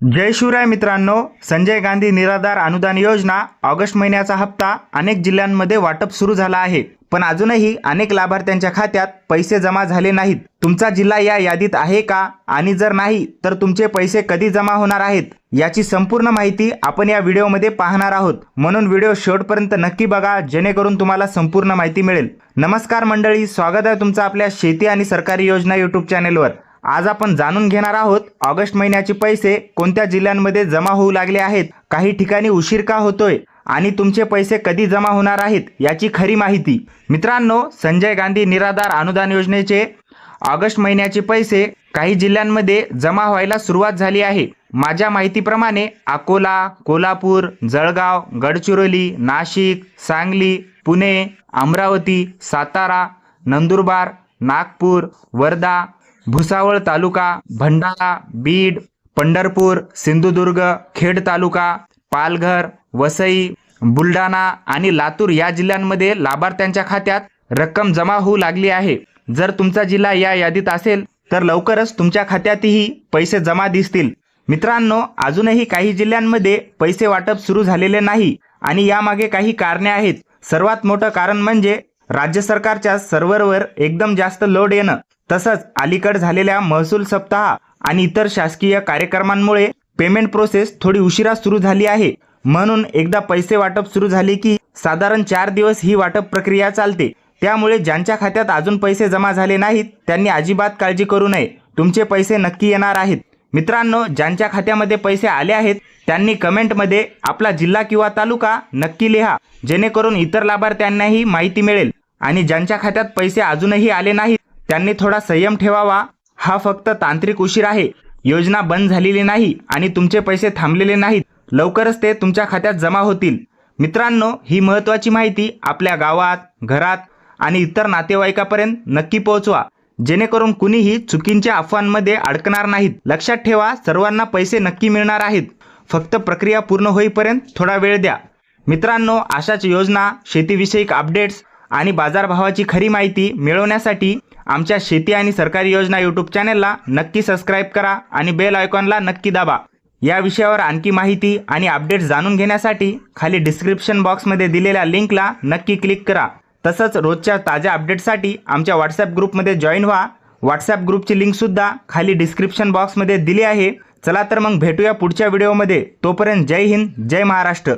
जय शिवराय मित्रांनो संजय गांधी निराधार अनुदान योजना ऑगस्ट महिन्याचा हप्ता अनेक जिल्ह्यांमध्ये वाटप सुरू झाला आहे. पण अजूनही अनेक लाभार्थ्यांच्या खात्यात पैसे जमा झाले नाहीत. तुमचा जिल्हा या यादीत आहे का? आणि जर नाही तर तुमचे पैसे कधी जमा होणार आहेत? याची संपूर्ण माहिती आपण या व्हिडिओमध्ये पाहणार आहोत. म्हणून व्हिडिओ शेवटपर्यंत नक्की बघा जेणेकरून तुम्हाला संपूर्ण माहिती मिळेल. नमस्कार मंडळी स्वागत आहे तुमचं आपल्या शेती आणि सरकारी योजना युट्यूब चॅनेलवर आज आपण जाणून घेणार आहोत ऑगस्ट महिन्याचे पैसे कोणत्या जिल्ह्यांमध्ये जमा होऊ लागले आहेत काही ठिकाणी उशीर का होतोय आणि तुमचे पैसे कधी जमा होणार आहेत याची खरी माहिती. मित्रांनो संजय गांधी निराधार अनुदान योजनेचे ऑगस्ट महिन्याचे पैसे काही जिल्ह्यांमध्ये जमा व्हायला सुरुवात झाली आहे. माझ्या माहितीप्रमाणे अकोला कोल्हापूर जळगाव गडचिरोली नाशिक सांगली पुणे अमरावती सातारा नंदुरबार नागपूर वर्धा भुसावळ तालुका भंडारा बीड पंढरपूर सिंधुदुर्ग खेड तालुका पालघर वसई बुलढाणा आणि लातूर या जिल्ह्यांमध्ये लाभार्थ्यांच्या खात्यात रक्कम जमा होऊ लागली आहे. जर तुमचा जिल्हा या यादीत असेल तर लवकरच तुमच्या खात्यातही पैसे जमा दिसतील. मित्रांनो अजूनही काही जिल्ह्यांमध्ये पैसे वाटप सुरू झालेले नाही आणि यामागे काही कारणे आहेत. सर्वात मोठं कारण म्हणजे राज्य सरकारच्या सर्व्हरवर एकदम जास्त लोड येणं. तसंच अलीकड झालेल्या महसूल सप्ताह आणि इतर शासकीय कार्यक्रमांमुळे पेमेंट प्रोसेस थोडी उशिरा सुरू झाली आहे. म्हणून एकदा पैसे वाटप सुरू झाले की साधारण चार दिवस ही वाटप प्रक्रिया चालते. त्यामुळे ज्यांच्या खात्यात अजून पैसे जमा झाले नाहीत त्यांनी अजिबात काळजी करू नये. तुमचे पैसे नक्की येणार आहेत. मित्रांनो ज्यांच्या खात्यामध्ये पैसे आले आहेत त्यांनी कमेंटमध्ये आपला जिल्हा किंवा तालुका नक्की लिहा. जेणेकरून इतर लाभार्थ्यांनाही माहिती मिळेल. आणि ज्यांच्या खात्यात पैसे अजूनही आले नाहीत त्यांनी थोडा संयम ठेवावा. हा फक्त तांत्रिक उशीर आहे. योजना बंद झालेली नाही आणि तुमचे पैसे थांबलेले नाहीत. लवकरच ते तुमच्या खात्यात जमा होतील. मित्रांनो ही महत्त्वाची माहिती आपल्या गावात घरात आणि इतर नातेवाईकापर्यंत नक्की पोहोचवा. जेणेकरून कुणीही चुकींच्या अफवांमध्ये अडकणार नाहीत. लक्षात ठेवा सर्वांना पैसे नक्की मिळणार आहेत. फक्त प्रक्रिया पूर्ण होईपर्यंत थोडा वेळ द्या. मित्रांनो अशाच योजना शेतीविषयक अपडेट्स आणि बाजारभावाची खरी माहिती मिळवण्यासाठी आमच्या शेती आणि सरकारी योजना यूट्यूब चॅनलला नक्की सबस्क्राईब करा आणि बेल आयकॉनला नक्की दाबा. या विषयावर आणखी माहिती आणि अपडेट्स जाणून घेण्यासाठी खाली डिस्क्रिप्शन बॉक्समध्ये दिलेल्या लिंकला नक्की क्लिक करा. तसंच रोजच्या ताज्या अपडेटसाठी आमच्या व्हॉट्सॲप ग्रुपमध्ये जॉईन व्हा. व्हॉट्सॲप ग्रुपची लिंकसुद्धा खाली डिस्क्रिप्शन बॉक्समध्ये दिली आहे. चला तर मग भेटूया पुढच्या व्हिडिओमध्ये तोपर्यंत जय हिंद जय महाराष्ट्र.